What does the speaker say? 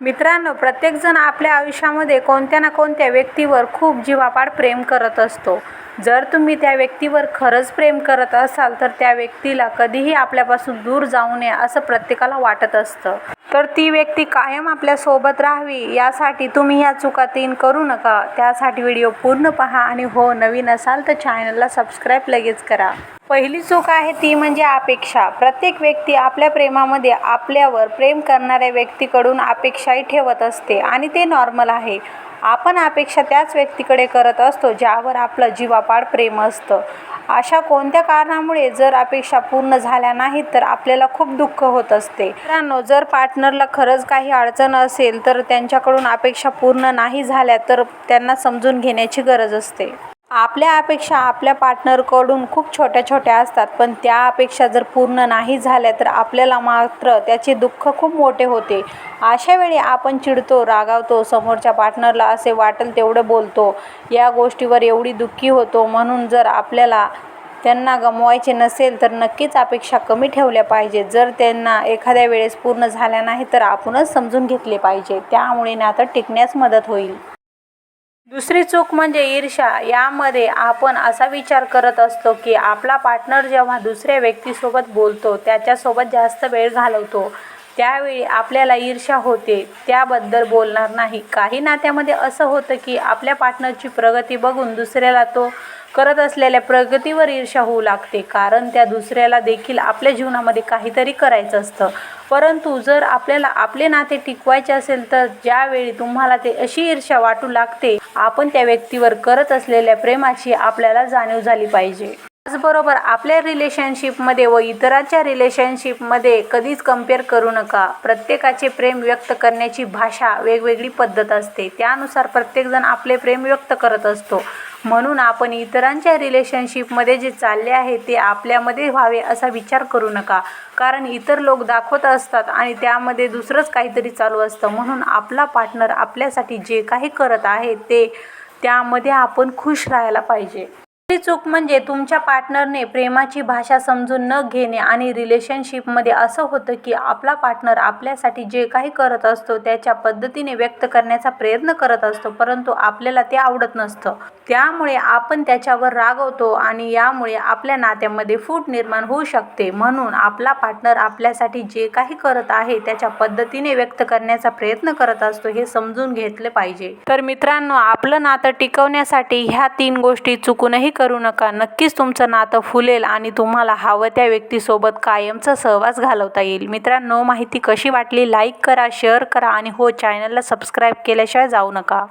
मित्रांनो प्रत्येकजण आपल्या आयुष्यामध्ये कोणत्या ना कोणत्या व्यक्तीवर खूप जीवापाड प्रेम करत असतो. जर तुम्ही त्या व्यक्तीवर खरंच प्रेम करत असाल तर त्या व्यक्तीला कधीही आपल्यापासून दूर जाऊ नये असं प्रत्येकाला वाटत असतं. तर ती व्यक्ती कायम आपल्यासोबत राहावी यासाठी तुम्ही ह्या चुका तीन करू नका. त्यासाठी व्हिडिओ पूर्ण पहा आणि हो नवीन असाल तर चॅनलला सबस्क्राईब लगेच करा. पहिली चूक आहे ती म्हणजे अपेक्षा. प्रत्येक व्यक्ती आपल्या प्रेमामध्ये आपल्यावर प्रेम करणाऱ्या व्यक्तीकडून अपेक्षाही ठेवत असते आणि ते नॉर्मल आहे. आपण अपेक्षा त्याच व्यक्तीकडे करत असतो ज्यावर आपलं जीवापाड प्रेम असतं. अशा कोणत्या कारणामुळे जर अपेक्षा पूर्ण झाल्या नाहीत तर आपल्याला खूप दुःख होत असते. मित्रांनो जर पार्टनरला खरंच काही अडचण असेल तर त्यांच्याकडून अपेक्षा पूर्ण नाही झाल्या तर त्यांना समजून घेण्याची गरज असते. आपल्या अपेक्षा आपल्या पार्टनरकडून खूप छोट्या छोट्या असतात पण त्या अपेक्षा जर पूर्ण नाही झाल्या तर आपल्याला मात्र त्याचे दुःख खूप मोठे होते. अशा वेळी आपण चिडतो रागावतो समोरच्या पार्टनरला असे वाटेल तेवढं बोलतो. या गोष्टीवर एवढी दुःखी होतो म्हणून जर आपल्याला त्यांना गमवायचे नसेल तर नक्कीच अपेक्षा कमी ठेवल्या पाहिजे. जर त्यांना एखाद्या वेळेस पूर्ण झाल्या नाही तर आपणच समजून घेतले पाहिजे. त्यामुळे नातं टिकण्यास मदत होईल. दुसरी चूक म्हणजे ईर्ष्या. यामध्ये आपण असा विचार करत असतो की आपला पार्टनर जेव्हा दुसऱ्या व्यक्तीसोबत बोलतो त्याच्यासोबत जास्त वेळ घालवतो. त्यावेळी आपल्याला ईर्ष्या होते त्याबद्दल बोलणार नाही. काही नात्यामध्ये असं होतं की आपल्या पार्टनरची प्रगती बघून दुसऱ्याला तो करत असलेल्या प्रगतीवर ईर्ष्या होऊ लागते. कारण त्या दुसऱ्याला देखील आपल्या जीवनामध्ये काहीतरी करायचं असतं. परंतु जर आपल्याला आपले नाते टिकवायचे असेल तर ज्यावेळी तुम्हाला ते अशी ईर्ष्या वाटू लागते आपण त्या व्यक्तीवर करत असलेल्या प्रेमाची आपल्याला जाणीव झाली पाहिजे. त्याचबरोबर आपल्या रिलेशनशिपमध्ये व इतरांच्या रिलेशनशिपमध्ये कधीच कंपेअर करू नका. प्रत्येकाचे प्रेम व्यक्त करण्याची भाषा वेगवेगळी पद्धत असते. त्यानुसार प्रत्येकजण आपले प्रेम व्यक्त करत असतो. म्हणून आपण इतरांच्या रिलेशनशिपमध्ये जे चालले आहे ते आपल्यामध्ये व्हावे असा विचार करू नका. कारण इतर लोक दाखवत असतात आणि त्यामध्ये दुसरंच काहीतरी चालू असतं. म्हणून आपला पार्टनर आपल्यासाठी जे काही करत आहे ते त्यामध्ये आपण खुश राहायला पाहिजे. दुसरी चूक म्हणजे तुमच्या पार्टनरने प्रेमाची भाषा समजून न घेणे आणि रिलेशनशिपमध्ये असं होतं की आपला पार्टनर आपल्यासाठी जे काही करत असतो त्याच्या पद्धतीने व्यक्त करण्याचा प्रयत्न करत असतो परंतु आपल्याला ते आवडत नसतं. त्यामुळे आपण त्याच्यावर रागवतो आणि यामुळे आपल्या नात्यामध्ये फूट निर्माण होऊ शकते. म्हणून आपला पार्टनर आपल्यासाठी जे काही करत आहे त्याच्या पद्धतीने व्यक्त करण्याचा प्रयत्न करत असतो हे समजून घेतले पाहिजे. तर मित्रांनो आपलं नातं टिकवण्यासाठी ह्या तीन गोष्टी चुकूनही करू नका. नक्कीच तुमचं नातं फुलेल आणि तुम्हाला हवं त्या व्यक्तीसोबत कायमचा सहवास घालवता येईल. मित्रांनो माहिती कशी वाटली? लाईक करा शेअर करा आणि हो चॅनलला सबस्क्राईब केल्याशिवाय जाऊ नका.